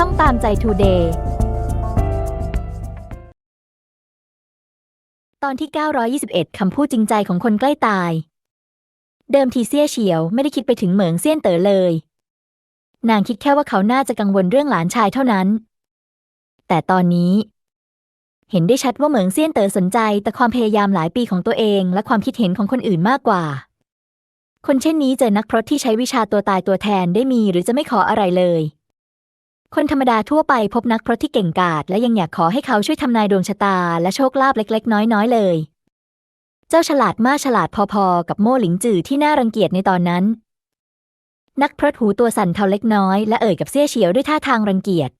ช่องตามใจทูเดย์ตอนที่ 921 คำพูดจริงใจของคนใกล้ตาย เดิมทีเซี่ยเฉียวไม่ได้คิดไปถึงเหมิงเซียนเต๋อเลย นางคิดแค่ว่าเขาน่าจะกังวลเรื่องหลานชายเท่านั้น แต่ตอนนี้ เห็นได้ชัดว่าเหมิงเซียนเต๋อสนใจ แต่ความพยายามหลายปีของตัวเองและความคิดเห็นของคนอื่นมากกว่า คนเช่นนี้เจอนักพรตที่ใช้วิชาตัวตายตัวแทนได้มีหรือจะไม่ขออะไรเลย คนธรรมดาทั่วไปพบนักพรตที่เก่งกาจและยังอยากขอให้เขาช่วยทำนายดวงชะตาและโชคลาภเล็ก ๆ น้อยๆเลย เจ้าฉลาดมากฉลาดพอๆ กับโม่หลิงจือที่น่ารังเกียจในตอนนั้น นักพรตหูตัวสั่นเทาเล็กน้อยและเอ่ยกับเซี่ยเฉียวด้วยท่าทางรังเกียจ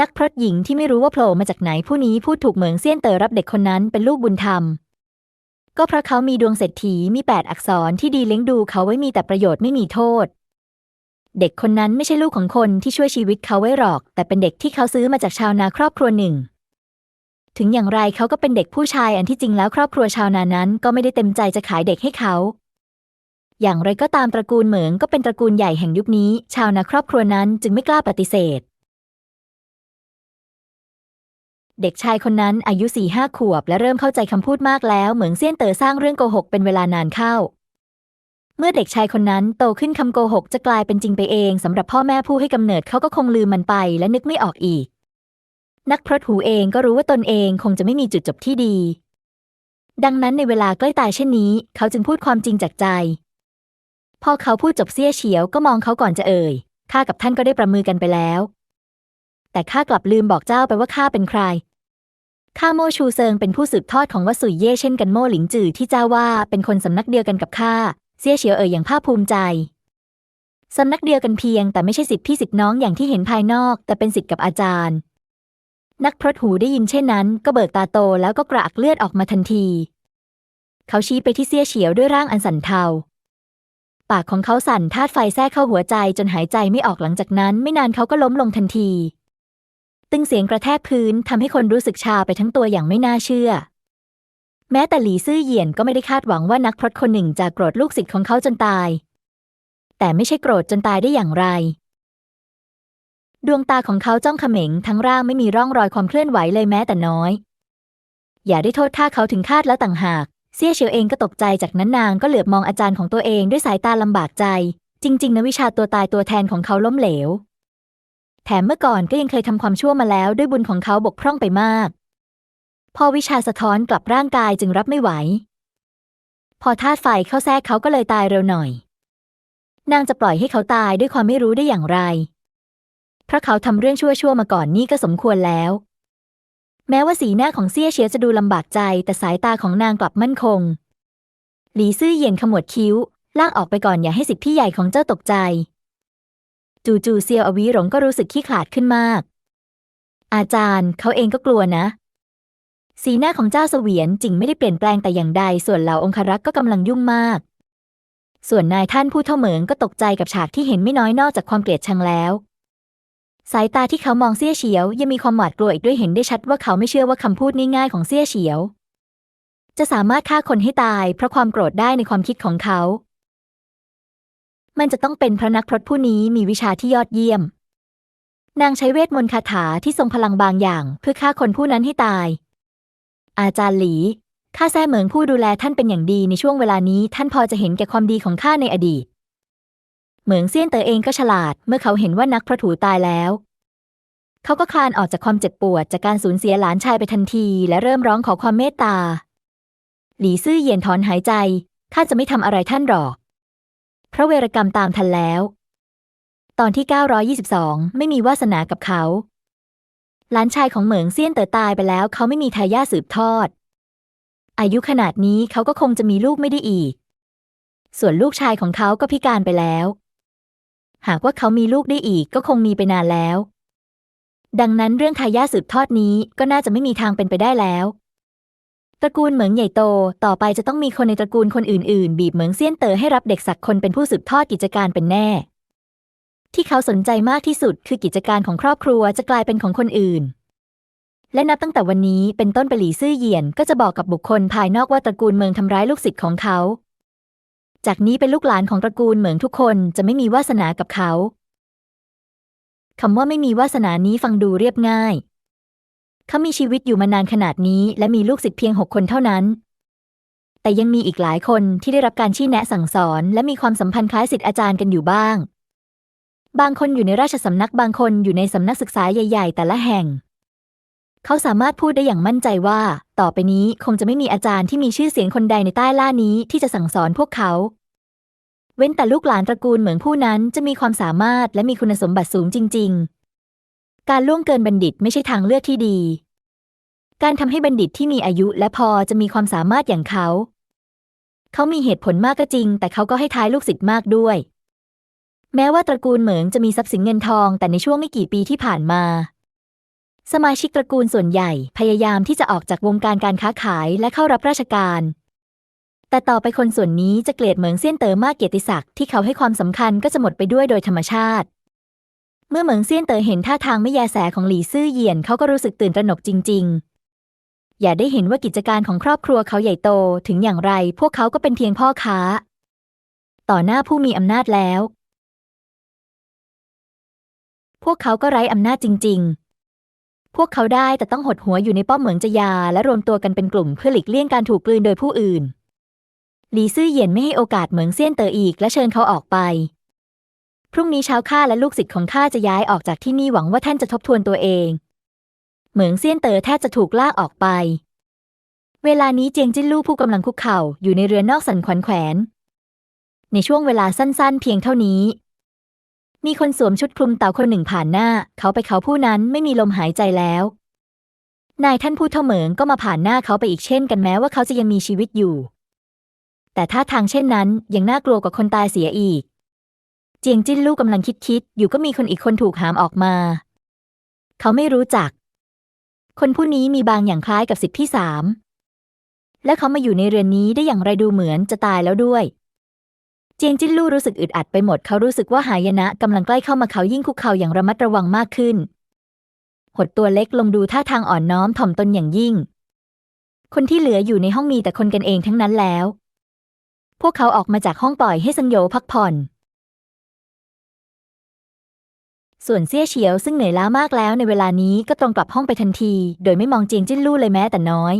นักพรตหญิงที่ไม่รู้ว่าโผล่มาจากไหนผู้นี้พูดถูกเหมืองเซียนเตอรับเด็กคนนั้นเป็นลูกบุญธรรม ก็เพราะเขามีดวงเศรษฐีมีแปดอักษรที่ดีเลี้ยงดูเขาไว้มีแต่ประโยชน์ไม่มีโทษ เด็กคนนั้นไม่ใช่ลูกของคนที่ช่วยชีวิตเขาไว้หรอก แต่เป็นเด็กที่เขาซื้อมาจากชาวนาครอบครัวหนึ่ง ถึงอย่างไรเขาก็เป็นเด็กผู้ชายอันที่จริงแล้วครอบครัวชาวนานั้นก็ไม่ได้เต็มใจจะขายเด็กให้เขา อย่างไรก็ตามตระกูลเหมิงก็เป็นตระกูลใหญ่แห่งยุคนี้ ชาวนาครอบครัวนั้นจึงไม่กล้าปฏิเสธเด็กชายคนนั้นอายุสี่ห้าขวบ และเริ่มเข้าใจคำพูดมากแล้ว เหมืองเซียนเต๋อสร้างเรื่องโกหกเป็นเวลานานเข้า เมื่อเด็กชายคนนั้นโตขึ้นคำโกหกจะกลายเป็นจริงไปเองสำหรับพ่อแม่ผู้ให้กำเนิดเขาก็คงลืมมันไปและนึกไม่ออกอีก นักพรตหูเองก็รู้ว่าตนเองคงจะไม่มีจุดจบที่ดี ดังนั้นในเวลาใกล้ตายเช่นนี้ เขาจึงพูดความจริงจากใจ พอเขาพูดจบเสี้ยเฉียวก็มองเขาก่อนจะเอ่ยข้ากับท่านก็ได้ประมือกันไปแล้ว แต่ข้ากลับลืมบอกเจ้าไปว่าข้าเป็นใครข้าโมชูเซิงเป็นผู้สืบทอดของวัสุยเย่เช่นกันโมหลิงจือที่เจ้าว่าเป็นคนสำนักเดียวกันกับข้า เสียเฉียวเอ่ยอย่างภาคภูมิใจสำนักเดียวกันเพียงแต่ไม่ใช่สิทธิพี่สิทธิน้องอย่างที่เห็นภายนอก แต่เป็นสิทธิกับอาจารย์ นักพรตหูได้ยินเช่นนั้น ก็เบิกตาโตแล้วก็กระอักเลือดออกมาทันที เขาชี้ไปที่เสี่ยเฉียวด้วยร่างอันสั่นเทา ปากของเขาสั่นธาตุไฟแทรกเข้าหัวใจจนหายใจไม่ออกหลังจากนั้น ไม่นานเขาก็ล้มลงทันที ตึงเสียงกระแทกพื้นทำให้คนรู้สึกชาไปทั้งตัวอย่างไม่น่าเชื่อ แม้แต่หลีซื่อเหยียนก็ไม่ได้คาดหวังว่านักพรตคนหนึ่งจะโกรธลูกศิษย์ของเขาจนตาย แต่ไม่ใช่โกรธจนตายได้อย่างไร ดวงตาของเขาจ้องเขม็งทั้งร่างไม่มีร่องรอยความเคลื่อนไหวเลยแม้แต่น้อย อย่าได้โทษท่าเขาถึงคาดแล้วต่างหาก เซี่ยเฉียวเองก็ตกใจจากนั้นนางก็เหลือบมองอาจารย์ของตัวเองด้วยสายตาลำบากใจ จริง ๆนะวิชาตัวตายตัวแทนของเขาล้มเหลว แถมเมื่อก่อนก็ยังเคยทำความชั่วมาแล้วด้วยบุญของเขาบกพร่องไปมาก พอวิชาสะท้อนกลับร่างกายจึงรับไม่ไหว พอธาตุไฟเข้าแทรกเขาก็เลยตายเร็วหน่อย นางจะปล่อยให้เขาตายด้วยความไม่รู้ได้อย่างไร เพราะเขาทำเรื่องชั่วๆมาก่อนนี่ก็สมควรแล้ว แม้ว่าสีหน้าของเซี่ยเฉียวจะดูลำบากใจ แต่สายตาของนางกลับมั่นคง หลีซื่อเยียนขมวดคิ้วลากออกไปก่อนอย่าให้สิทธิพี่ใหญ่ของเจ้าตกใจ จู่ๆเซียวอวีหลงก็รู้สึกขี้ขลาดขึ้นมาก อาจารย์เขาเองก็กลัวนะ สีหน้าของเจ้าเสวียนจริงไม่ได้เปลี่ยนแปลงแต่อย่างใด ส่วนเหล่าองครักษ์ก็กำลังยุ่งมาก ส่วนนายท่านผู้เท่าเหมิงก็ตกใจกับฉากที่เห็นไม่น้อยนอกจากความเกลียดชังแล้ว สายตาที่เขามองเซี่ยเฉียว ยังมีความหวาดกลัวอีกด้วยเห็นได้ชัดว่าเขาไม่เชื่อว่าคำพูดง่ายๆของเซี่ยเฉียว จะสามารถฆ่าคนให้ตาย เพราะความโกรธได้ในความคิดของเขา มันจะต้องเป็นพระนักพรตผู้นี้มีวิชาที่ยอดเยี่ยม นางใช้เวทมนต์คาถาที่ทรงพลังบางอย่าง เพื่อฆ่าคนผู้นั้นให้ตาย อาจารย์หลี ข้าแซ่เหมิงผู้ดูแลท่านเป็นอย่างดีในช่วงเวลานี้ท่านพอจะเห็นแก่ความดีของข้าในอดีต เหมิงเซียนเตอเองก็ฉลาด เมื่อเขาเห็นว่านักพระถูตายแล้ว เขาก็คลานออกจากความเจ็บปวดจากการสูญเสียหลานชายไปทันที และเริ่มร้องขอความเมตตา หลีซื่อเหยียนถอนหายใจ ข้าจะไม่ทำอะไรท่านหรอก พระเวรกรรมตามทันแล้ว ตอนที่ 922 ไม่มีวาสนากับเขา หลานชายของเหมิงเซียนเต๋อตายไปแล้ว เขาไม่มีทายาทสืบทอด อายุขนาดนี้เขาก็คงจะมีลูกไม่ได้อีก ส่วนลูกชายของเขาก็พิการไปแล้ว หากว่าเขามีลูกได้อีกก็คงมีไปนานแล้ว ดังนั้นเรื่องทายาทสืบทอดนี้ก็น่าจะไม่มีทางเป็นไปได้แล้ว ตระกูลเหมิงใหญ่โตต่อไปจะต้องมีคนในตระกูลคนอื่นๆ บีบเหมิงเซียนเต๋อให้รับเด็กสักคนเป็นผู้สืบทอดกิจการเป็นแน่ ที่เขาสนใจมากที่สุดคือกิจการของครอบครัวจะกลายเป็นของคนอื่น และนับตั้งแต่วันนี้เป็นต้นไปหลีซื่อเหยียนก็จะบอกกับบุคคลภายนอกว่าตระกูลเมืองทำร้ายลูกศิษย์ของเขา จากนี้เป็นลูกหลานของตระกูลเหมืองทุกคนจะไม่มีวาสนากับเขาคำว่าไม่มีวาสนานี้ฟังดูเรียบง่าย เขามีชีวิตอยู่มานานขนาดนี้ และมีลูกศิษย์เพียงหกคนเท่านั้น แต่ยังมีอีกหลายคนที่ได้รับการชี้แนะสั่งสอน และมีความสัมพันธ์คล้ายศิษย์อาจารย์กันอยู่บ้าง บางคนอยู่ในราชสำนักบางคนอยู่ในสำนักศึกษาใหญ่ ๆ แต่ละแห่ง เขาสามารถพูดได้อย่างมั่นใจว่า ต่อไปนี้คงจะไม่มีอาจารย์ที่มีชื่อเสียงคนใดในใต้ล่านี้ที่จะสั่งสอนพวกเขา เว้นแต่ลูกหลานตระกูลเหมืองผู้นั้นจะมีความสามารถและมีคุณสมบัติสูงจริง ๆ การล่วงเกินบัณฑิตไม่ใช่ทางเลือกที่ดี การทำให้บัณฑิตที่มีอายุและพอจะมีความสามารถอย่างเขา เขามีเหตุผลมากก็จริง แต่เขาก็ให้ท้ายลูกศิษย์มากด้วย แม้ว่าตระกูลเหมิงจะมีทรัพย์สินเงินทอง แต่ในช่วงไม่กี่ปีที่ผ่านมา สมาชิกตระกูลส่วนใหญ่พยายามที่จะออกจากวงการการค้าขายและเข้ารับราชการ แต่ต่อไปคนส่วนนี้จะเกลียดเหมิงเซียนเต๋อมากเกียรติศักดิ์ที่เขาให้ความสำคัญก็จะหมดไปด้วยโดยธรรมชาติ เมื่อเหมิงเซียนเต๋อเห็นท่าทางไม่แยแสของหลี่ซื่อเยียนเขาก็รู้สึกตื่นตระหนกจริง ๆ อย่าได้เห็นว่ากิจการของครอบครัวเขาใหญ่โตถึงอย่างไร พวกเขาก็เป็นเพียงพ่อค้าต่อหน้าผู้มีอำนาจแล้ว พวกเขาก็ไร้อำนาจจริง ๆ พวกเขาได้แต่ต้องหดหัวอยู่ในป้อมเหมืองจยา และรวมตัวกันเป็นกลุ่มเพื่อหลีกเลี่ยงการถูกกลืนโดยผู้อื่น หลีซื่อเหยียนไม่ให้โอกาสเหมิงเซียนเตออีก และเชิญเขาออกไป พรุ่งนี้เช้าข้าและลูกศิษย์ของข้าจะย้ายออกจากที่นี่หวังว่าท่านจะทบทวนตัวเอง เหมิงเซียนเตอแทบจะถูกลากออกไป เวลานี้เจียงจิ้นลู่ผู้กำลังคุกเข่าอยู่ในเรือนนอกสันขวัญแขวนในช่วงเวลาสั้นๆ เพียงเท่านี้ มีคนสวมชุดคลุมเต่าคนหนึ่งผ่านหน้า เขาไปเขาผู้นั้นไม่มีลมหายใจแล้ว นายท่านผู้เท่าเหมิงก็มาผ่านหน้าเขาไปอีกเช่นกันแม้ว่าเขาจะยังมีชีวิตอยู่ แต่ท่าทางเช่นนั้นยังน่ากลัวกว่าคนตายเสียอีก เจียงจิ้นลู่กำลังคิดคิดๆอยู่ก็มีคนอีกคนถูกหามออกมา เขาไม่รู้จัก คนผู้นี้มีบางอย่างคล้ายกับสิทธิที่สามและเขามาอยู่ในเรือนนี้ได้อย่างไรดูเหมือนจะตายแล้วด้วย เจียงจิ้นลู่รู้สึกอึดอัดไปหมดเขารู้สึกว่าหายนะกำลังใกล้เข้ามาเขายิ่งคุกเข่าอย่างระมัดระวังมากขึ้น หดตัวเล็กลงดูท่าทางอ่อนน้อมถ่อมตนอย่างยิ่ง คนที่เหลืออยู่ในห้องมีแต่คนกันเองทั้งนั้นแล้ว พวกเขาออกมาจากห้องปล่อยให้ซังโยพักผ่อน ส่วนเซี่ยเฉียวซึ่งเหนื่อยล้ามากแล้วในเวลานี้ก็ตรงกลับห้องไปทันที โดยไม่มองเจียงจิ้นลู่เลยแม้แต่น้อย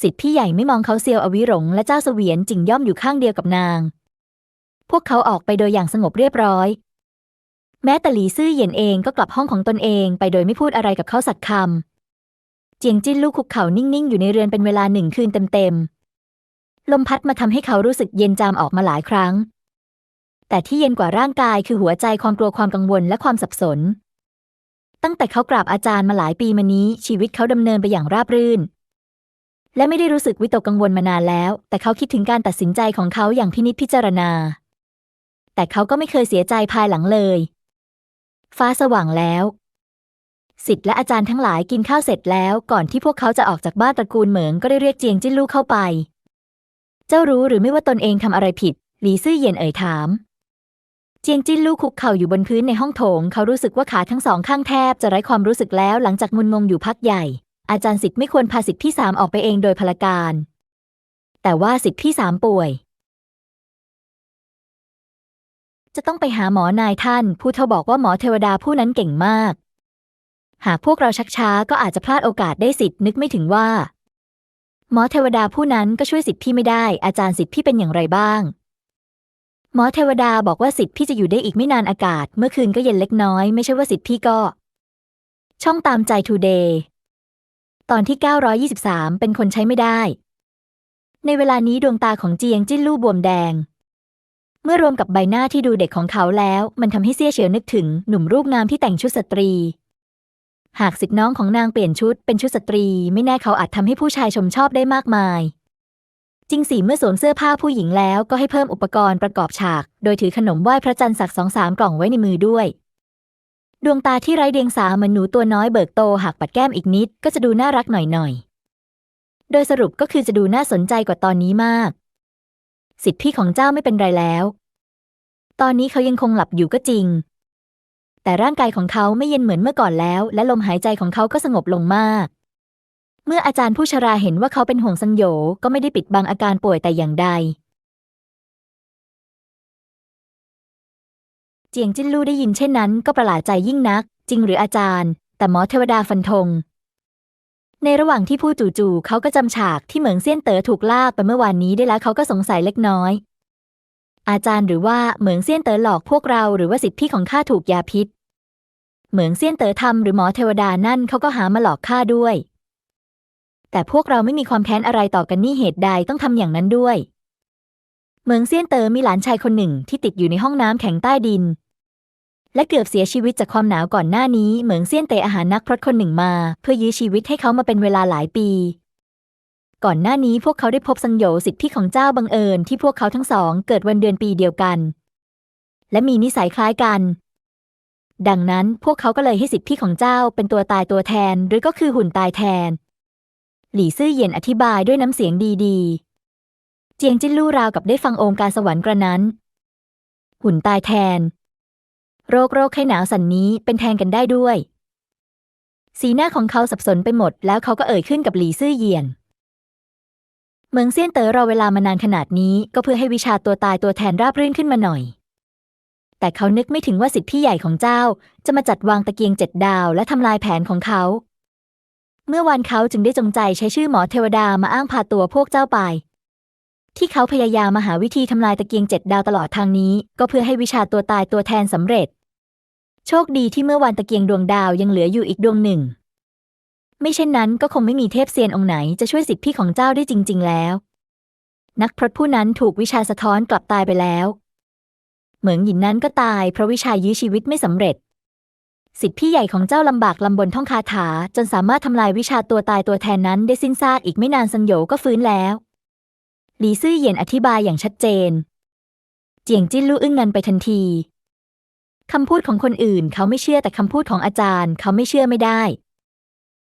สิทธิพี่ใหญ่ไม่มองเขาเซียวอวิหลงและเจ้าเสวียนจิงย่อมอยู่ข้างเดียวกับนาง พวกเขาออกไปโดยอย่างสงบเรียบร้อย แม้แต่หลีซื่อเหยียนเองก็กลับห้องของตนเองไปโดยไม่พูดอะไรกับเขาสักคำ เจียงจิ้นลู่คุกเข่านิ่งๆ อยู่ในเรือนเป็นเวลาหนึ่งคืนเต็มๆ ลมพัดมาทำให้เขารู้สึกเย็นจามออกมาหลายครั้ง แต่ที่เย็นกว่าร่างกายคือหัวใจความกลัวความกังวลและความสับสน ตั้งแต่เขากราบอาจารย์มาหลายปีมานี้ ชีวิตเขาดำเนินไปอย่างราบรื่นและไม่ได้รู้สึกวิตกกังวลมานานแล้ว แต่เขาคิดถึงการตัดสินใจของเขาอย่างพินิจพิจารณา แต่เขาก็ไม่เคยเสียใจภายหลังเลย ฟ้าสว่างแล้วสิทธิ์และอาจารย์ทั้งหลายกินข้าวเสร็จแล้วก่อนที่พวกเขาจะออกจากบ้านตระกูลเหมิงก็ได้เรียกเจียงจิ้นลู่เข้าไป เจ้ารู้หรือไม่ว่าตนเองทำอะไรผิด หลีซื่อเยียนเอ่ยถาม เจียงจิ้นลู่คุกเข่าอยู่บนพื้นในห้องโถง เขารู้สึกว่าขาทั้งสองข้างแทบจะไร้ความรู้สึกแล้วหลังจากมุนงงอยู่พักใหญ่ อาจารย์สิทธิ์ไม่ควรพาสิทธิ์ที่สามออกไปเองโดยพลการ แต่ว่าสิทธิ์ที่สามป่วย จะต้องไปหาหมอนายท่าน ผู้เฒ่าบอกว่าหมอเทวดาผู้นั้นเก่งมาก หากพวกเราชักช้าก็อาจจะพลาดโอกาสได้สิทธิ์นึกไม่ถึงว่า หมอเทวดาผู้นั้นก็ช่วยสิทธิ์พี่ไม่ได้ อาจารย์สิทธิ์พี่เป็นอย่างไรบ้าง หมอเทวดาบอกว่าสิทธิ์พี่จะอยู่ได้อีกไม่นานอากาศ เมื่อคืนก็เย็นเล็กน้อย ไม่ใช่ว่าสิทธิ์พี่ก็ ช่องตามใจทูเดย์ตอนที่ 923 เป็นคนใช้ไม่ได้ ในเวลานี้ดวงตาของเจียงจิ้นลู่บวมแดง เมื่อรวมกับใบหน้าที่ดูเด็กของเขาแล้ว มันทำให้เซี่ยเฉียวนึกถึงหนุ่มรูปงามที่แต่งชุดสตรี หากสิทธิน้องของนางเปลี่ยนชุดเป็นชุดสตรี ไม่แน่เขาอาจทำให้ผู้ชายชมชอบได้มากมายจริงสิเมื่อสวมเสื้อผ้าผู้หญิงแล้วก็ให้เพิ่มอุปกรณ์ประกอบฉาก โดยถือขนมไหว้พระจันทร์สักสองสามกล่องไว้ในมือด้วย ดวงตาที่ไร้เดียงสาเหมือนหนูตัวน้อยเบิกโตหากปัดแก้มอีกนิด ก็จะดูน่ารักหน่อยๆโดยสรุปก็คือจะดูน่าสนใจกว่าตอนนี้มาก สิทธิพี่ของเจ้าไม่เป็นไรแล้ว ตอนนี้เขายังคงหลับอยู่ก็จริง แต่ร่างกายของเขาไม่เย็นเหมือนเมื่อก่อนแล้ว และลมหายใจของเขาก็สงบลงมาก เมื่ออาจารย์ผู้ชราเห็นว่าเขาเป็นห่วงซังโยก็ไม่ได้ปิดบังอาการป่วยแต่อย่างใด เจียงจิ้นลู่ได้ยินเช่นนั้น ก็ประหลาดใจยิ่งนัก จริงหรืออาจารย์ แต่หมอเทวดาฟันธง ในระหว่างที่พูดจู่ๆเขาก็จำฉากที่เหมิงเซียนเต๋อถูกลากไปเมื่อวานนี้ได้แล้วเขาก็สงสัยเล็กน้อย อาจารย์หรือว่าเหมิงเซียนเต๋อหลอกพวกเราหรือว่าสิทธิพี่ของข้าถูกยาพิษ เหมิงเซียนเต๋อทำหรือหมอเทวดานั่นเขาก็หามาหลอกข้าด้วย แต่พวกเราไม่มีความแค้นอะไรต่อกันนี่เหตุใดต้องทำอย่างนั้นด้วย เหมิงเซียนเต๋อมีหลานชายคนหนึ่งที่ติดอยู่ในห้องน้ำแข็งใต้ดิน และเกือบเสียชีวิตจากความหนาวก่อนหน้านี้ เหมิงเซียนเต๋อาหารนักพรตคนหนึ่งมา เพื่อยื้อชีวิตให้เขามาเป็นเวลาหลายปี ก่อนหน้านี้พวกเขาได้พบสังโยสิทธิพี่ของเจ้าบังเอิญที่พวกเขาทั้งสอง เกิดวันเดือนปีเดียวกัน และมีนิสัยคล้ายกัน ดังนั้นพวกเขาก็เลยให้สิทธิพี่ของเจ้าเป็นตัวตายตัวแทนหรือก็คือหุ่นตายแทน หลี่ซื่อเยียนอธิบายด้วยน้ำเสียงดีๆ เจียงจิ้นลู่ราวกับได้ฟังองค์การสวรรค์กระนั้น หุ่นตายแทน โรคโรคไข้หนาวสันนี้เป็นแทนกันได้ด้วย สีหน้าของเขาสับสนไปหมด แล้วเขาก็เอ่ยขึ้นกับหลีซื่อเยียน เมืองเซียนเต๋อรอเวลามานานขนาดนี้ก็เพื่อให้วิชาตัวตายตัวแทนราบรื่นขึ้นมาหน่อย แต่เขานึกไม่ถึงว่าสิทธิพี่ใหญ่ของเจ้า จะมาจัดวางตะเกียงเจ็ดดาวและทำลายแผนของเขา เมื่อวานเขาจึงได้จงใจใช้ชื่อหมอเทวดามาอ้างพาตัวพวกเจ้าไปที่เขาพยายามมาหาวิธีทำลายตะเกียงเจ็ดดาวตลอดทางนี้ ก็เพื่อให้วิชาตัวตายตัวแทนสำเร็จ โชคดีที่เมื่อวานตะเกียงดวงดาวยังเหลืออยู่อีกดวงหนึ่ง ไม่เช่นนั้นก็คงไม่มีเทพเซียนองค์ไหนจะช่วยสิทธิพี่ของเจ้าได้จริง ๆ แล้ว นักพรตผู้นั้นถูกวิชาสะท้อนกลับตายไปแล้ว เหมืองหินนั้นก็ตายเพราะวิชายื้อชีวิตไม่สำเร็จ สิทธิพี่ใหญ่ของเจ้าลำบากลำบนท่องคาถาจนสามารถทำลายวิชาตัวตายตัวแทนนั้นได้สิ้นซากอีกไม่นานซังโยก็ฟื้นแล้วหลีซื่อเยียนอธิบายอย่างชัดเจน เจียงจิ้นลู่อึ้งงันไปทันที คำพูดของคนอื่นเขาไม่เชื่อแต่คำพูดของอาจารย์เขาไม่เชื่อไม่ได้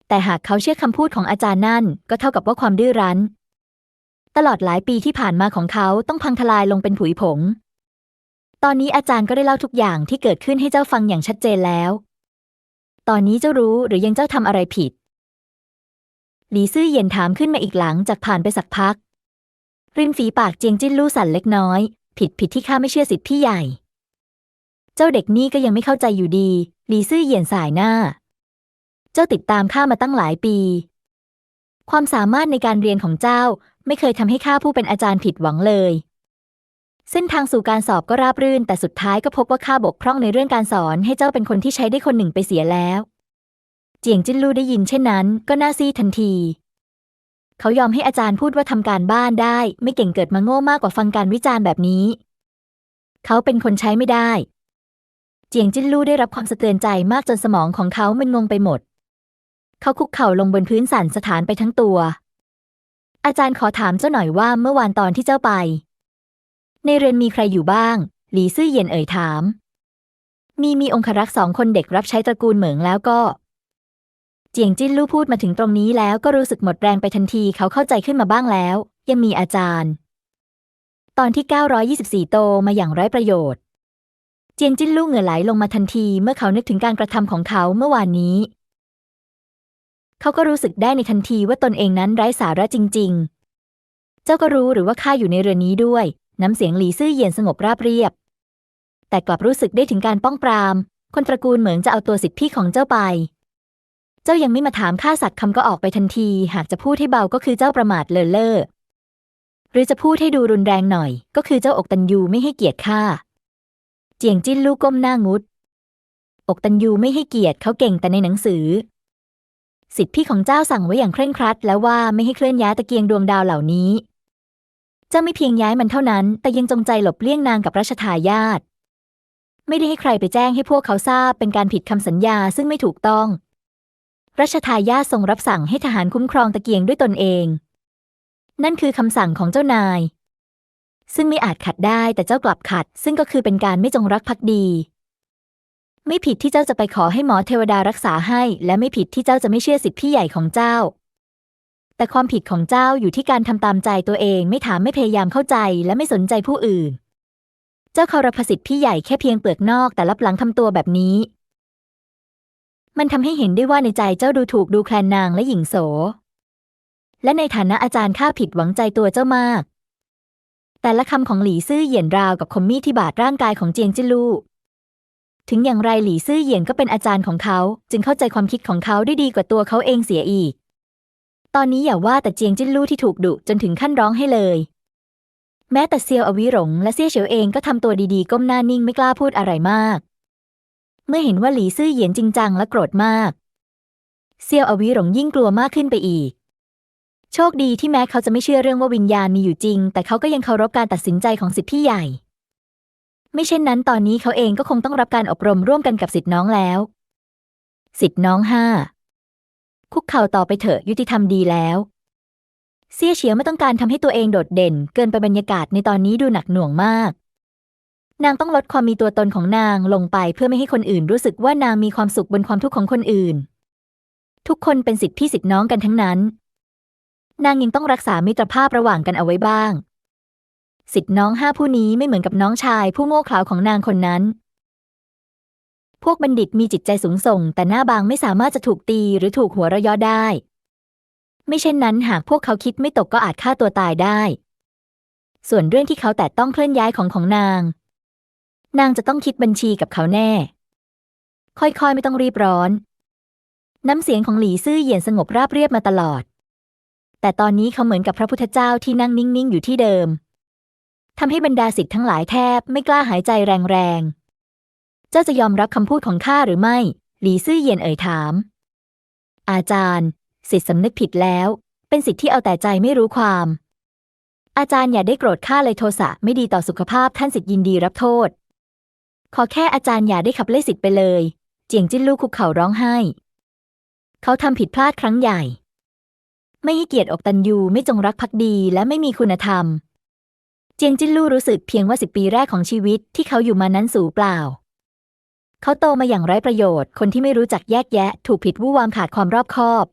แต่หากเขาเชื่อคำพูดของอาจารย์นั่น ก็เท่ากับว่าความดื้อรั้น ตลอดหลายปีที่ผ่านมาของเขาต้องพังทลายลงเป็นผุยผง ตอนนี้อาจารย์ก็ได้เล่าทุกอย่างที่เกิดขึ้นให้เจ้าฟังอย่างชัดเจนแล้ว ตอนนี้เจ้ารู้หรือยังเจ้าทำอะไรผิด หลีซื่อเย็นถามขึ้นมาอีกหลังจากผ่านไปสักพัก ริมฝีปากเจียงจิ้นลู่สั่นเล็กน้อย ผิดผิดที่ข้าไม่เชื่อสิทธิ์พี่ใหญ่ เจ้าเด็กนี่ก็ยังไม่เข้าใจอยู่ดีหลีซื่อเหยียนสายหน้า เจ้าติดตามข้ามาตั้งหลายปี ความสามารถในการเรียนของเจ้าไม่เคยทำให้ข้าผู้เป็นอาจารย์ผิดหวังเลย เส้นทางสู่การสอบก็ราบรื่น แต่สุดท้ายก็พบว่าข้าบกพร่องในเรื่องการสอนให้เจ้าเป็นคนที่ใช้ได้คนหนึ่งไปเสียแล้ว เจียงจิ้นลู่ได้ยินเช่นนั้น ก็น่าซีทันที เขายอมให้อาจารย์พูดว่าทำการบ้านได้ ไม่เก่งเกิดมาโง่มากกว่าฟังการวิจารณ์แบบนี้ เขาเป็นคนใช้ไม่ได้ เจียงจิ้นลู่ได้รับความสะเทือนใจมากจนสมองของเขามันงงไปหมด เขาคุกเข่าลงบนพื้นสั่นสถานไปทั้งตัว อาจารย์ขอถามเจ้าหน่อยว่าเมื่อวานตอนที่เจ้าไป ในเรือนมีใครอยู่บ้าง หลีซื่อเย็นเอ่ยถาม มีมีองครักษ์สองคนเด็กรับใช้ตระกูลเหมิงแล้วก็ เจียงจิ้นลู่พูดมาถึงตรงนี้แล้วก็รู้สึกหมดแรงไปทันทีเขาเข้าใจขึ้นมาบ้างแล้ว ยังมีอาจารย์ ตอนที่ 924 โตมาอย่างไร้ประโยชน์ เจียงจิ้นลู่เหงื่อไหลลงมาทันทีเมื่อเขานึกถึงการกระทำของเขาเมื่อวานนี้ เขาก็รู้สึกได้ในทันทีว่าตนเองนั้นไร้สาระจริง ๆ เจ้าก็รู้หรือว่าข้าอยู่ในเรือนนี้ด้วย น้ำเสียงหลีซื่อเย็นสงบราบเรียบ แต่กลับรู้สึกได้ถึงการป้องปราม คนตระกูลเหมือนจะเอาตัวสิทธิพี่ของเจ้าไป เจ้ายังไม่มาถามข้าสักคำก็ออกไปทันที หากจะพูดให้เบาก็คือเจ้าประมาทเลินเล่อหรือจะพูดให้ดูรุนแรงหน่อย ก็คือเจ้าอกตันยูไม่ให้เกียรติข้า เจียงจิ้นลูกก้มหน้างุด อกตันยูไม่ให้เกียรติเขาเก่งแต่ในหนังสือ สิทธิพี่ของเจ้าสั่งไว้อย่างเคร่งครัด แล้วว่าไม่ให้เคลื่อนย้ายตะเกียงดวงดาวเหล่านี้ เจ้าไม่เพียงย้ายมันเท่านั้น แต่ยังจงใจหลบเลี่ยงนางกับรัชทายาทไม่ได้ให้ใครไปแจ้งให้พวกเขาทราบเป็นการผิดคำสัญญาซึ่งไม่ถูกต้องรัชทายาททรงรับสั่งให้ทหารคุ้มครองตะเกียงด้วยตนเอง นั่นคือคำสั่งของเจ้านาย ซึ่งไม่อาจขัดได้แต่เจ้ากลับขัด ซึ่งก็คือเป็นการไม่จงรักภักดี ไม่ผิดที่เจ้าจะไปขอให้หมอเทวดารักษาให้ และไม่ผิดที่เจ้าจะไม่เชื่อสิทธิพี่ใหญ่ของเจ้า แต่ความผิดของเจ้าอยู่ที่การทำตามใจตัวเองไม่ถามไม่พยายามเข้าใจและไม่สนใจผู้อื่น เจ้าเคารพสิทธิพี่ใหญ่แค่เพียงเปลือกนอกแต่รับหลังทำตัวแบบนี้ มันทำให้เห็นได้ว่าในใจเจ้าดูถูกดูแคลนนางและหญิงโส และในฐานะอาจารย์ข้าผิดหวังใจตัวเจ้ามาก แต่ละคำของหลีซื่อเหยียนราวกับคมมีดที่บาดร่างกายของเจียงจิ้นลู่ ถึงอย่างไรหลี่ซื่อเหยียนก็เป็นอาจารย์ของเขา จึงเข้าใจความคิดของเขาได้ดีกว่าตัวเขาเองเสียอีก ตอนนี้อย่าว่าแต่เจียงจิ้นลู่ที่ถูกดุจนถึงขั้นร้องให้เลย แม้แต่เซียวอวิหลงและเซี่ยเฉียวเองก็ทำตัวดีๆ ก้มหน้านิ่งไม่กล้าพูดอะไรมาก เมื่อเห็นว่าหลี่ซื่อเหยียนจริงจังและโกรธมาก เซียวอวิหลงยิ่งกลัวมากขึ้นไปอีก โชคดีที่แม้เขาจะไม่เชื่อเรื่องว่าวิญญาณมีอยู่จริง แต่เขาก็ยังเคารพการตัดสินใจของสิทธิพี่ใหญ่ ไม่เช่นนั้นตอนนี้เขาเองก็คงต้องรับการอบรมร่วมกันกับสิทธิน้องแล้ว สิทธิน้องห้าคุกเข่าต่อไปเถอะยุติธรรมดีแล้วเซี่ยเฉียวไม่ต้องการทำให้ตัวเองโดดเด่น เกินไปบรรยากาศในตอนนี้ดูหนักหน่วงมาก นางต้องลดความมีตัวตนของนางลงไปเพื่อไม่ให้คนอื่นรู้สึกว่านางมีความสุขบนความทุกข์ของคนอื่น ทุกคนเป็นสิทธิพี่สิทธิน้องกันทั้งนั้น นางยังต้องรักษามิตรภาพระหว่างกันเอาไว้บ้าง สิทธิน้องห้าผู้นี้ไม่เหมือนกับน้องชายผู้โง่เขลาของนางคนนั้น พวกบัณฑิตมีจิตใจสูงส่ง แต่หน้าบางไม่สามารถจะถูกตีหรือถูกหัวเราะย่อได้ ไม่เช่นนั้นหากพวกเขาคิดไม่ตกก็อาจฆ่าตัวตายได้ ส่วนเรื่องที่เขาแต่ต้องเคลื่อนย้ายของของนาง นางจะต้องคิดบัญชีกับเขาแน่ ค่อยๆไม่ต้องรีบร้อน น้ำเสียงของหลีซื่อเหยียนสงบราบเรียบมาตลอด แต่ตอนนี้เขาเหมือนกับพระพุทธเจ้าที่นั่งนิ่งๆ อยู่ที่เดิม ทำให้บรรดาศิษย์ทั้งหลายแทบไม่กล้าหายใจแรงๆ เจ้าจะยอมรับคำพูดของข้าหรือไม่ หลีซื่อเยียนเอ่ยถาม อาจารย์ สิทธิ์สำนึกผิดแล้ว เป็นสิทธิ์ที่เอาแต่ใจไม่รู้ความ อาจารย์อย่าได้โกรธข้าเลยโทสะไม่ดีต่อสุขภาพท่านสิทธิ์ยินดีรับโทษ ขอแค่อาจารย์อย่าได้ขับไล่สิทธิ์ไปเลย เจียงจิ้นลูกคุกเข่าร้องไห้ เขาทำผิดพลาดครั้งใหญ่ ไม่ให้เกียรติอกตันยูไม่จงรักภักดีและไม่มีคุณธรรม เจียงจิ้นลู่รู้สึกเพียงว่าสิบปีแรกของชีวิตที่เขาอยู่มานั้นสูญเปล่า เขาโตมาอย่างไร้ประโยชน์ คนที่ไม่รู้จักแยกแยะ ถูกผิดวู่วามขาดความรอบคอบ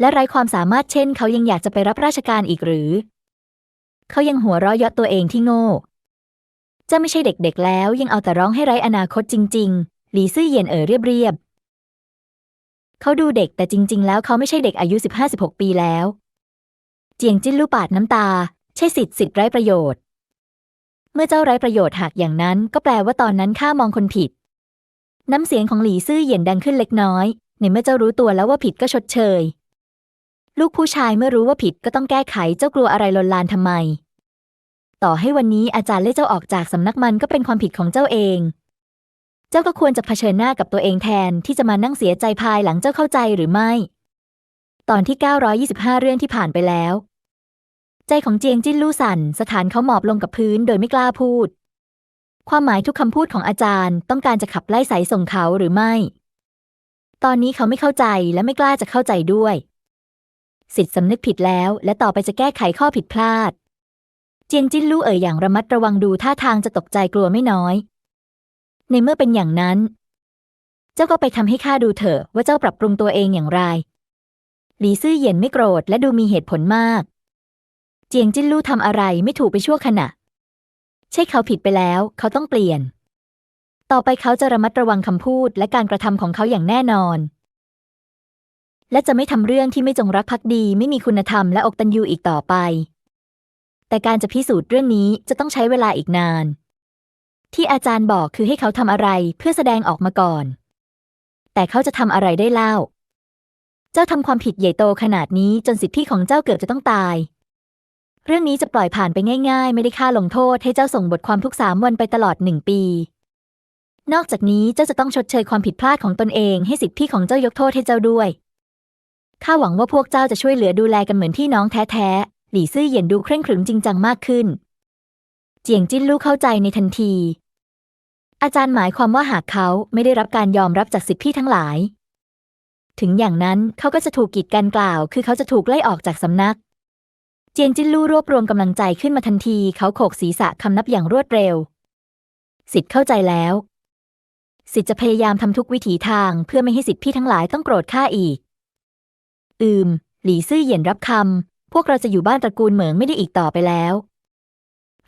และไร้ความสามารถเช่น เขายังอยากจะไปรับราชการอีกหรือ เขายังหัวเราะเยาะตัวเองที่โง่จะไม่ใช่เด็กๆแล้วยังเอาแต่ร้องให้ไร้อนาคตจริง ๆ หลีซื่อเยียนเอ๋อเรียบ เขาดูเด็กแต่จริง ๆ แล้วเขาไม่ใช่เด็กอายุ 15-16 ปีแล้ว เจียงจิ้นลู่ปาดน้ำตา ใช่สิทธิ์สิทธิ์ไร้ประโยชน์ เมื่อเจ้าไร้ประโยชน์หากอย่างนั้น ก็แปลว่าตอนนั้นข้ามองคนผิด น้ำเสียงของหลีซื่อเหยียนดังขึ้นเล็กน้อย ในเมื่อเจ้ารู้ตัวแล้วว่าผิดก็ชดเชย ลูกผู้ชายเมื่อรู้ว่าผิดก็ต้องแก้ไขเจ้ากลัวอะไรลนลานทำไม ต่อให้วันนี้อาจารย์เล่เจ้าออกจากสำนักมันก็เป็นความผิดของเจ้าเอง เจ้าก็ควรจะเผชิญหน้ากับตัวเองแทนที่จะมานั่งเสียใจภายหลังเจ้าเข้าใจหรือไม่ ตอนที่ 925 เรื่องที่ผ่านไปแล้ว ใจของเจียงจิ้นลู่สั่นสถานเขาหมอบลงกับพื้นโดยไม่กล้าพูด ความหมายทุกคำพูดของอาจารย์ต้องการจะขับไล่สายส่งเขาหรือไม่ ตอนนี้เขาไม่เข้าใจและไม่กล้าจะเข้าใจด้วยสิทธิ์สำนึกผิดแล้ว และต่อไปจะแก้ไขข้อผิดพลาด เจียงจิ้นลู่เอ่ยอย่างระมัดระวังดูท่าทางจะตกใจกลัวไม่น้อย ในเมื่อเป็นอย่างนั้น เจ้าก็ไปทำให้ข้าดูเถอะว่าเจ้าปรับปรุงตัวเองอย่างไร หลีซื่อเหยียนไม่โกรธและดูมีเหตุผลมาก เจียงจิ้นลู่ทำอะไรไม่ถูกไปชั่วขณะ ใช่เขาผิดไปแล้ว เขาต้องเปลี่ยน ต่อไปเขาจะระมัดระวังคำพูดและการกระทำของเขาอย่างแน่นอน และจะไม่ทำเรื่องที่ไม่จงรักภักดี ไม่มีคุณธรรมและอกตันยูอีกต่อไป แต่การจะพิสูจน์เรื่องนี้จะต้องใช้เวลาอีกนาน ที่อาจารย์บอกคือให้เขาทำอะไรเพื่อแสดงออกมาก่อน แต่เขาจะทำอะไรได้เล่า เจ้าทำความผิดใหญ่โตขนาดนี้จนสิทธิของเจ้าเกือบจะต้องตาย เรื่องนี้จะปล่อยผ่านไปง่าย ๆ ไม่ได้ค่าลงโทษให้เจ้าส่งบทความทุกสามวันไปตลอดหนึ่งปี นอกจากนี้เจ้าจะต้องชดเชยความผิดพลาดของตนเองให้สิทธิของเจ้ายกโทษให้เจ้าด้วย ข้าหวังว่าพวกเจ้าจะช่วยเหลือดูแลกันเหมือนพี่น้องแท้ๆ หลี่ซื่อเหยียนดูเคร่งขรึมจริงจังมากขึ้น เจียงจิ้นลู่เข้าใจในทันที อาจารย์หมายความว่าหากเขาไม่ได้รับการยอมรับจากสิทธิพี่ทั้งหลาย ถึงอย่างนั้นเขาก็จะถูกกีดกันกล่าว คือเขาจะถูกไล่ออกจากสำนัก เจียงจิ้นลู่รวบรวมกำลังใจขึ้นมาทันที เขาโขกศีรษะคำนับอย่างรวดเร็ว สิทธิ์เข้าใจแล้ว สิทธิ์จะพยายามทำทุกวิถีทางเพื่อไม่ให้สิทธิพี่ทั้งหลายต้องโกรธข้าอีก อืม หลีซื่อเหยียนรับคำพวกเราจะอยู่บ้านตระกูลเหมิงไม่ได้อีกต่อไปแล้ว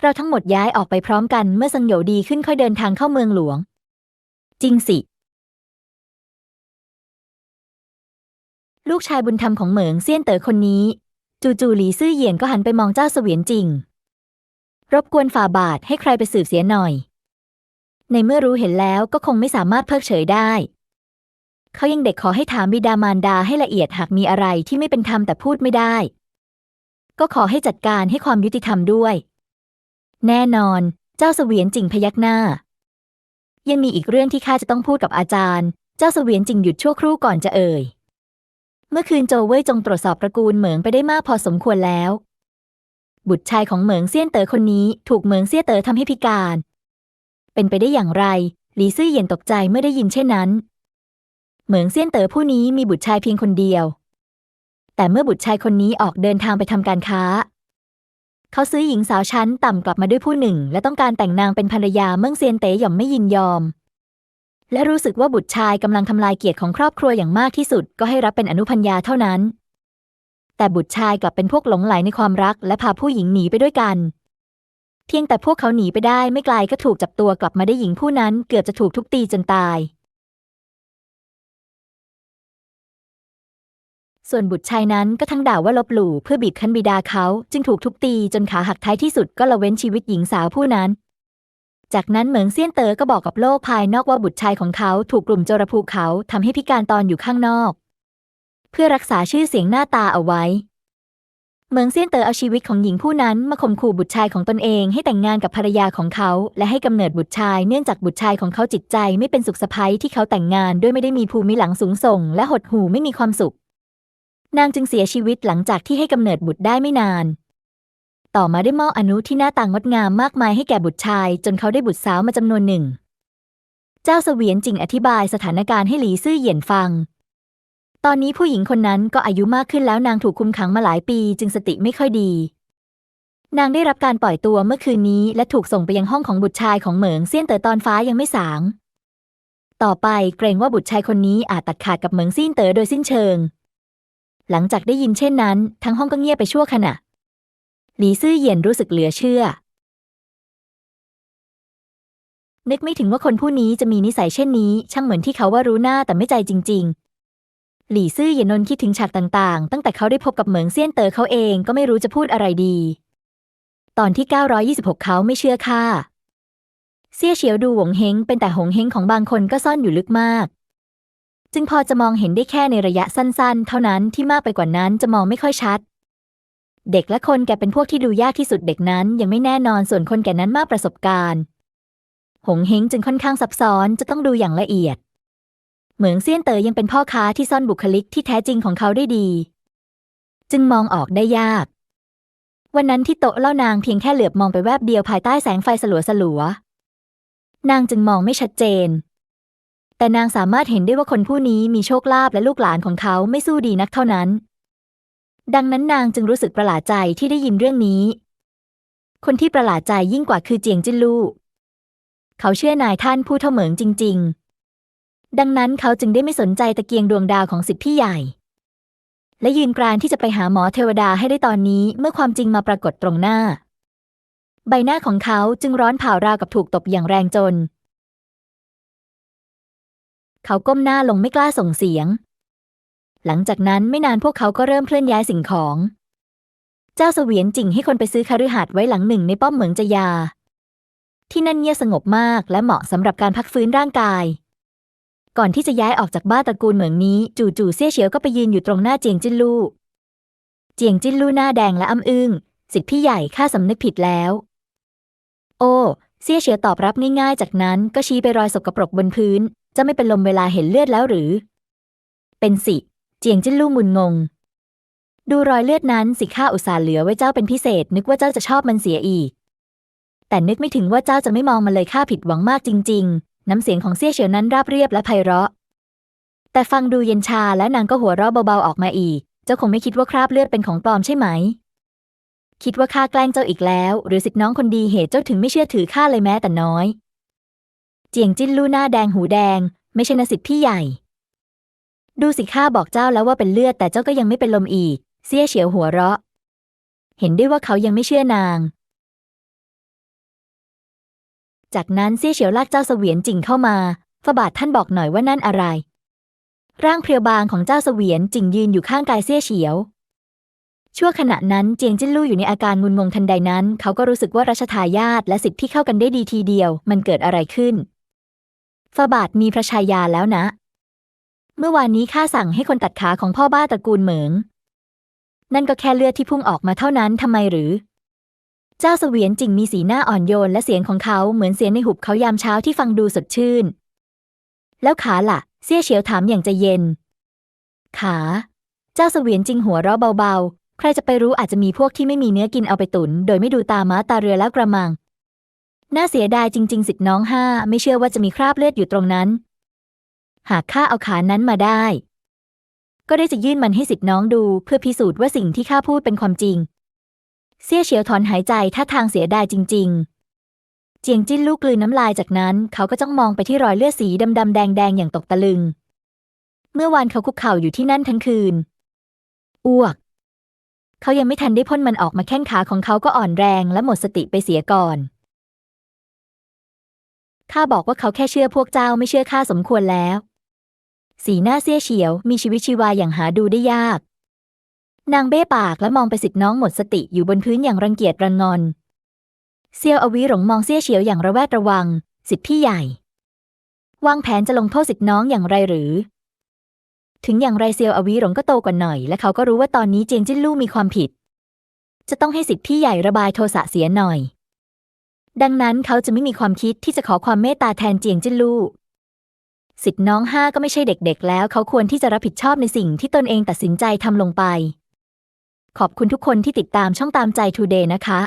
เราทั้งหมดย้ายออกไปพร้อมกันเมื่อซังโยดีขึ้นค่อยเดินทางเข้าเมืองหลวง จริงสิ ลูกชายบุญธรรมของเหมิงเซียนเต๋อคนนี้ จู่ๆหลีซื่อเหยียนก็หันไปมองเจ้าเสวียนจริง รบกวนฝ่าบาทให้ใครไปสืบเสียหน่อย ในเมื่อรู้เห็นแล้วก็คงไม่สามารถเพิกเฉยได้เขายังเด็กขอให้ถามบิดามารดาให้ละเอียดหากมีอะไรที่ไม่เป็นธรรมแต่พูดไม่ได้ ก็ขอให้จัดการให้ความยุติธรรมด้วย แน่นอน เจ้าเสวียนจิงพยักหน้า ยังมีอีกเรื่องที่ข้าจะต้องพูดกับอาจารย์ เจ้าเสวียนจิงหยุดชั่วครู่ก่อนจะเอ่ย เมื่อคืนโจวเว่ยจงตรวจสอบตระกูลเหมิงไปได้มากพอสมควรแล้ว บุตรชายของเหมิงเซียนเต๋อคนนี้ถูกเหมิงเซียเต๋อทำให้พิการ เป็นไปได้อย่างไร หลีซื่อเหยียนตกใจเมื่อได้ยินเช่นนั้น เหมิงเซียนเต๋อผู้นี้มีบุตรชายเพียงคนเดียว แต่เมื่อบุตรชายคนนี้ออกเดินทางไปทำการค้า เขาซื้อหญิงสาวชั้นต่ำกลับมาด้วยผู้หนึ่ง และต้องการแต่งนางเป็นภรรยาเมืองเซียนเต๋หย่อมไม่ยินยอม และรู้สึกว่าบุตรชายกำลังทำลายเกียรติของครอบครัวอย่างมากที่สุด ก็ให้รับเป็นอนุพัญญาเท่านั้น แต่บุตรชายกลับเป็นพวกหลงไหลในความรัก และพาผู้หญิงหนีไปด้วยกัน เพียงแต่พวกเขาหนีไปได้ไม่ไกลก็ถูกจับตัวกลับมาได้หญิงผู้นั้น เกือบจะถูกทุบตีจนตาย ส่วนบุตรชายนั้นก็ทั้งด่าว่าลบหลู่เพื่อบีบคั้นบิดาเขาจึงถูกทุบตีจนขาหักท้ายที่สุดก็ละเว้นชีวิตหญิงสาวผู้นั้น จากนั้นเหมิงเซียนเต๋อก็บอกกับโลกภายนอกว่าบุตรชายของเขาถูกกลุ่มโจรภูเขาทำให้พิการตอนอยู่ข้างนอก เพื่อรักษาชื่อเสียงหน้าตาเอาไว้ เหมิงเซียนเต๋อเอาชีวิตของหญิงผู้นั้นมาข่มขู่บุตรชายของตนเองให้แต่งงานกับภรรยาของเขา และให้กำเนิดบุตรชายเนื่องจากบุตรชายของเขาจิตใจไม่เป็นสุขสะใภ้ที่เขาแต่งงานด้วยไม่ได้มีภูมิหลังสูงส่ง และหดหู่ไม่มีความสุข นางจึงเสียชีวิตหลังจากที่ให้กำเนิดบุตรได้ไม่นาน ต่อมาได้มอบอนุที่หน้าต่างงดงามมากมายให้แก่บุตรชาย จนเขาได้บุตรสาวมาจำนวนหนึ่ง เจ้าเสวียนจิงอธิบายสถานการณ์ให้หลีซื่อเหยียนฟัง ตอนนี้ผู้หญิงคนนั้นก็อายุมากขึ้นแล้วนางถูกคุมขังมาหลายปีจึงสติไม่ค่อยดี นางได้รับการปล่อยตัวเมื่อคืนนี้และถูกส่งไปยังห้องของบุตรชายของเหมิงเซียนเต๋อตอนฟ้ายังไม่สาง ต่อไปเกรงว่าบุตรชายคนนี้อาจตัดขาดกับเหมิงเซียนเต๋อโดยสิ้นเชิง หลังจากได้ยินเช่นนั้น ทั้งห้องก็เงียบไปชั่วขณะ หลีซื่อเหยียนรู้สึกเหลือเชื่อ นึกไม่ถึงว่าคนผู้นี้จะมีนิสัยเช่นนี้ ช่างเหมือนที่เขาว่ารู้หน้าแต่ไม่ใจจริง ๆ หลี่ซื่อเหยียนนนคิดถึงฉากต่างๆ ตั้งแต่เขาได้พบกับเหมิงเซียนเต๋อเขาเองก็ไม่รู้จะพูดอะไรดี ตอนที่ 926 เขาไม่เชื่อค่าเซี่ยเฉียวดูหวงเฮงเป็นแต่หงเฮงของบางคนก็ซ่อนอยู่ลึกมาก จึงพอจะมองเห็นได้แค่ในระยะสั้นๆ เท่านั้นที่มากไปกว่านั้นจะมองไม่ค่อยชัด เด็กและคนแก่เป็นพวกที่ดูยากที่สุดเด็กนั้นยังไม่แน่นอนส่วนคนแก่นั้นมากประสบการณ์ หงเฮงจึงค่อนข้างซับซ้อนจะต้องดูอย่างละเอียด เหมืองเซียนเต๋อยังเป็นพ่อค้าที่ซ่อนบุคลิกที่แท้จริงของเขาได้ดี จึงมองออกได้ยาก วันนั้นที่โต๊ะเล่านางเพียงแค่เหลือบมองไปแวบเดียวภายใต้แสงไฟสลัวสลัวๆนางจึงมองไม่ชัดเจน แต่นางสามารถเห็นได้ว่าคนผู้นี้มีโชคลาภและลูกหลานของเขาไม่สู้ดีนักเท่านั้น ดังนั้นนางจึงรู้สึกประหลาดใจที่ได้ยินเรื่องนี้ คนที่ประหลาดใจยิ่งกว่าคือเจียงจิ้นลู่ เขาเชื่อนายท่านผู้เท่าเหมิงจริง ๆ ดังนั้นเขาจึงได้ไม่สนใจตะเกียงดวงดาวของสิทธิพี่ใหญ่ และยืนกรานที่จะไปหาหมอเทวดาให้ได้ตอนนี้เมื่อความจริงมาปรากฏตรงหน้า ใบหน้าของเขาจึงร้อนเผาราวกับถูกตบอย่างแรงจน เขาก้มหน้าลงไม่กล้าส่งเสียง หลังจากนั้นไม่นานพวกเขาก็เริ่มเคลื่อนย้ายสิ่งของ เจ้าเสวียนจิงให้คนไปซื้อคฤหาสน์ไว้หลังหนึ่งในป้อมเหมืองจยา ที่นั่นเงียบสงบมากและเหมาะสำหรับการพักฟื้นร่างกาย ก่อนที่จะย้ายออกจากบ้านตระกูลเหมืองนี้ จู่ๆเซี่ยเฉียวก็ไปยืนอยู่ตรงหน้าเจียงจิ้นลู่เจียงจิ้นลู่หน้าแดงและอ้ำอึ้งสิทธิพี่ใหญ่ข้าสำนึกผิดแล้ว โอ้เซี่ยเฉียวตอบรับง่ายๆ จากนั้นก็ชี้ไปรอยสกปรกบนพื้น จะไม่เป็นลมเวลาเห็นเลือดแล้วหรือ เป็นสิ เจียงจิ้นลู่มุนงง ดูรอยเลือดนั้นสิข้าอุตส่าห์เหลือไว้เจ้าเป็นพิเศษ นึกว่าเจ้าจะชอบมันเสียอีก แต่นึกไม่ถึงว่าเจ้าจะไม่มองมันเลยข้าผิดหวังมากจริง ๆ น้ำเสียงของเซี่ยเฉียวนั้นราบเรียบและไพเราะ แต่ฟังดูเย็นชาและนางก็หัวเราะเบาๆออกมาอีก เจ้าคงไม่คิดว่าคราบเลือดเป็นของปลอมใช่ไหม คิดว่าข้าแกล้งเจ้าอีกแล้ว หรือสิทธิน้องคนดีเหตุเจ้าถึงไม่เชื่อถือข้าเลยแม้แต่น้อย เจียงจิ้นลู่หน้าแดงหูแดง ไม่ใช่นสิทธิ์พี่ใหญ่ ดูสิข้าบอกเจ้าแล้วว่าเป็นเลือดแต่เจ้าก็ยังไม่เป็นลมอีกเซี่ยเฉียวหัวเราะ เห็นได้ว่าเขายังไม่เชื่อนาง จากนั้นเซี่ยเฉียวลากเจ้าเสวียนจิงเข้ามาฝาบาทท่านบอกหน่อยว่านั่นอะไร ร่างเพรียวบางของเจ้าเสวียนจิงยืนอยู่ข้างกายเซี่ยเฉียวชั่วขณะนั้นเจียงจิ้นลู่อยู่ในอาการงุนงงทันใดนั้น เขาก็รู้สึกว่ารัชทายาทและสิทธิ์ที่เข้ากันได้ดีทีเดียว มันเกิดอะไรขึ้น ฟาบาทมีพระชายาแล้วนะ เมื่อวานนี้ข้าสั่งให้คนตัดขาของพ่อบ้าตระกูลเหมิง นั่นก็แค่เลือดที่พุ่งออกมาเท่านั้นทำไมหรือ เจ้าเสวียนจิงมีสีหน้าอ่อนโยนและเสียงของเขาเหมือนเสียงในหุบเขายามเช้าที่ฟังดูสดชื่น แล้วขาล่ะ เสี่ยเฉียวถามอย่างใจเย็น ขา เจ้าเสวียนจิงหัวเราะเบาๆ ใครจะไปรู้อาจจะมีพวกที่ไม่มีเนื้อกินเอาไปตุน โดยไม่ดูตาม้าตาเรือแล้วกระมัง น่าเสียดายจริง ๆ สิทธิ์น้องห้าไม่เชื่อว่าจะมีคราบเลือดอยู่ตรงนั้น หากข้าเอาขานั้นมาได้ ก็ได้จะยื่นมันให้สิทธิ์น้องดูเพื่อพิสูจน์ว่าสิ่งที่ข้าพูดเป็นความจริง เสี่ยเฉียวถอนหายใจท่าทางเสียดายจริง ๆ เจียงจิ้นลูกกลืนน้ำลายจากนั้น เขาก็จ้องมองไปที่รอยเลือดสีดำๆแดงๆอย่างตกตะลึง เมื่อวานเขาคุกเข่าอยู่ที่นั่นทั้งคืน อ้วกเขายังไม่ทันได้พ่นมันออกมาแข้งขาของเขาก็อ่อนแรงและหมดสติไปเสียก่อน ข้าบอกว่าเขาแค่เชื่อพวกเจ้าไม่เชื่อข้าสมควรแล้ว สีหน้าเสี้ยเฉียว มีชีวิตชีวาอย่างหาดูได้ยาก นางเบ้ปากและมองไปสิทธิ์น้องหมดสติอยู่บนพื้นอย่างรังเกียจรังงอน เซียวอวีหลงมองเสี้ยเฉียวอย่างระแวดระวัง สิทธิพี่ใหญ่ วางแผนจะลงโทษสิทธิ์น้องอย่างไรหรือ ถึงอย่างไรเซียวอวีหลงก็โตกว่าหน่อย และเขาก็รู้ว่าตอนนี้เจียงจิ้นลู่มีความผิด จะต้องให้สิทธิพี่ใหญ่ระบายโทสะเสียหน่อย ดังนั้นเขาจะไม่มีความคิดที่จะขอความเมตตาแทนเจียงจิ้นลู่สิทธิ์น้องห้าก็ไม่ใช่เด็กๆ แล้วเขาควรที่จะรับผิดชอบในสิ่งที่ตนเองตัดสินใจทำลงไป ขอบคุณทุกคนที่ติดตามช่องตามใจ Today นะคะ